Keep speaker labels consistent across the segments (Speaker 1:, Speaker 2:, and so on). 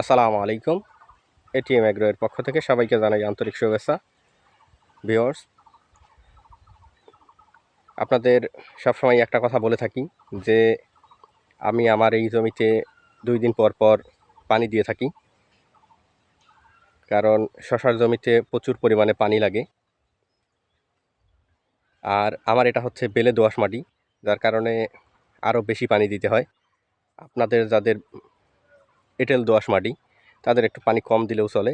Speaker 1: আসসালামু আলাইকুম। এটিএম এগ্রোয়ের পক্ষ থেকে সবাইকে জানাই আন্তরিক শুভেচ্ছা। ভিওর্স আপনাদের সবসময় একটা কথা বলে থাকি যে, আমি আমার এই জমিতে দুই দিন পর পর পানি দিয়ে থাকি। কারণ শশার জমিতে প্রচুর পরিমাণে পানি লাগে। আর আমার এটা হচ্ছে বেলে দোআঁশ মাটি, যার কারণে আরও বেশি পানি দিতে হয়। আপনাদের যাদের এঁটেল দোআঁশ মাটি, তাদের একটু পানি কম দিলেও চলে।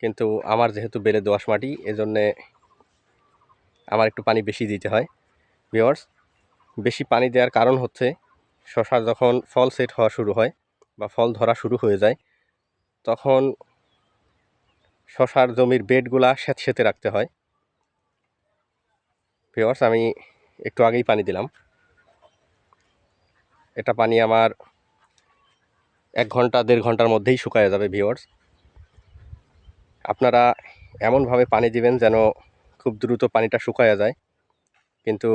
Speaker 1: কিন্তু আমার যেহেতু বেলে দোআঁশ মাটি, এজন্যে আমার একটু পানি বেশি দিতে হয় ভিওয়ার্স বেশি পানি দেওয়ার কারণ হচ্ছে, শশা যখন ফল সেট হওয়া শুরু হয় বা ফল ধরা শুরু হয়ে যায়, তখন শশার জমির বেডগুলা স্যাঁতস্যাঁতে রাখতে হয়। ভিওয়ার্স আমি একটু আগেই পানি দিলাম। এটা পানি আমার এক ঘণ্টা, দেড় ঘণ্টার মধ্যেই শুকায় যাবে ভিওয়ার্স আপনারা এমনভাবে পানি দিবেন যেন খুব দ্রুত পানিটা শুকায়া যায়, কিন্তু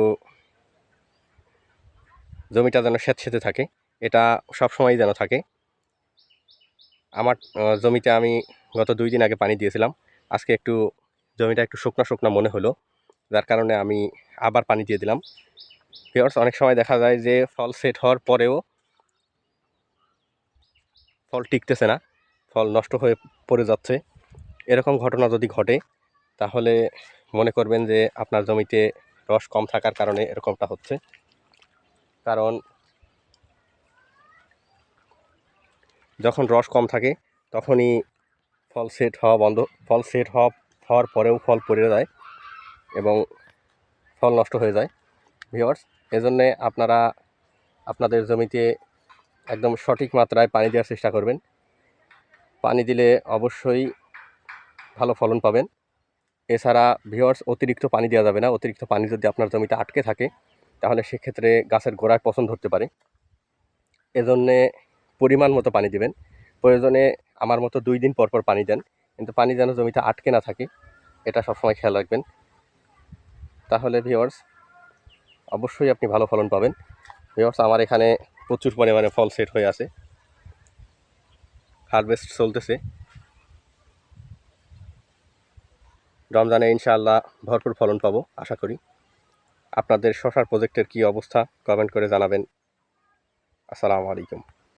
Speaker 1: জমিটা যেন স্যাঁতস্যাঁতে থাকে, এটা সব সময় যেন থাকে। আমার জমিতে আমি গত দুই দিন আগে পানি দিয়েছিলাম। আজকে একটু জমিটা একটু শুকনা শুকনা মনে হলো, যার কারণে আমি আবার পানি দিয়ে দিলাম। ভিওর্স অনেক সময় দেখা যায় যে ফল সেট হওয়ার পরেও ফল টিকতেছে না, ফল নষ্ট হয়ে পড়ে যাচ্ছে। এরকম ঘটনা যদি ঘটে, তাহলে মনে করবেন যে আপনার জমিতে রস কম থাকার কারণে এরকমটা হচ্ছে। কারণ যখন রস কম থাকে, তখনই ফল সেট হওয়া বন্ধ, ফল সেট হওয়া, হওয়ার পরেও ফল পড়ে যায় এবং ফল নষ্ট হয়ে যায়। ভিওয়ার্স এজন্যে আপনারা আপনাদের জমিতে একদম সঠিক মাত্রায় পানি দেওয়ার চেষ্টা করবেন। পানি দিলে অবশ্যই ভালো ফলন পাবেন। এছাড়া ভিওয়ার্স, অতিরিক্ত পানি দেওয়া যাবে না। অতিরিক্ত পানি যদি আপনার জমিতে আটকে থাকে, তাহলে সেক্ষেত্রে গাছের গোড়ায় পছন্দ ধরতে পারে। এজন্যে পরিমাণ মতো পানি দিবেন। প্রয়োজনে আমার মতো দুই দিন পর পর পানি দেন। কিন্তু পানি যেন জমিতে আটকে না থাকে, এটা সবসময় খেয়াল রাখবেন। তাহলে ভিওয়ার্স, অবশ্যই আপনি ভালো ফলন পাবেন। ভিওয়ার্স, আমার এখানে প্রচুর পরিমাণে ফল সেট হয়ে আছে। হারভেস্ট চলতেছে। রমজানে ইনশাআল্লাহ ভরপুর ফলন পাবো, আশা করি। আপনাদের শশার প্রজেক্টের কি অবস্থা? কমেন্ট করে জানাবেন। আসসালামু আলাইকুম।